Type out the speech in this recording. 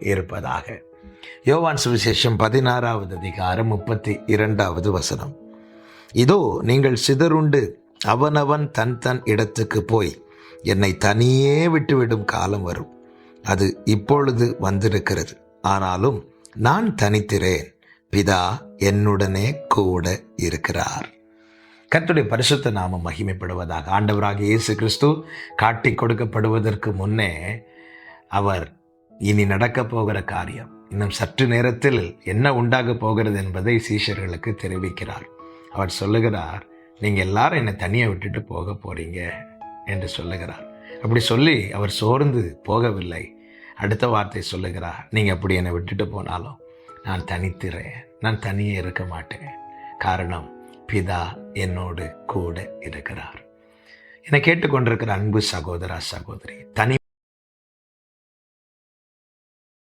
இருப்பதாக. யோவான் சுவிசேஷம் பதினாறாவது அதிகாரம் முப்பத்தி இரண்டாவது வசனம். இதோ நீங்கள் சிதறுண்டு அவனவன் தன் தன் இடத்துக்கு போய் என்னை தனியே விட்டுவிடும் காலம் வரும். அது இப்பொழுது வந்திருக்கிறது. ஆனாலும் நான் தனித்திறேன். பிதா என்னுடனே கூட இருக்கிறார். கத்துடைய பரிசுத்த நாமம் மகிமைப்படுவதாக ஆண்டவராக இயேசு கிறிஸ்து காட்டி கொடுக்கப்படுவதற்கு முன்னே அவர் இனி நடக்கப் போகிற காரியம். இன்னும் சற்று நேரத்தில் என்ன உண்டாக போகிறது என்பதை சீஷர்களுக்கு தெரிவிக்கிறார். அவர் சொல்லுகிறார் நீங்கள் எல்லாரும் என்னை தனியாக விட்டுட்டு போக போறீங்க என்று சொல்லுகிறார். அப்படி சொல்லி அவர் சோர்ந்து போகவில்லை. அடுத்த வார்த்தை சொல்லுகிறார் நீங்கள் அப்படி என்னை விட்டுட்டு போனாலும் நான் தனித்திறேன். நான் தனியே இருக்க மாட்டேன். காரணம் பிதா என்னோடு கூட இருக்கிறார். என்னை கேட்டுக்கொண்டிருக்கிற அன்பு சகோதரா சகோதரி தனி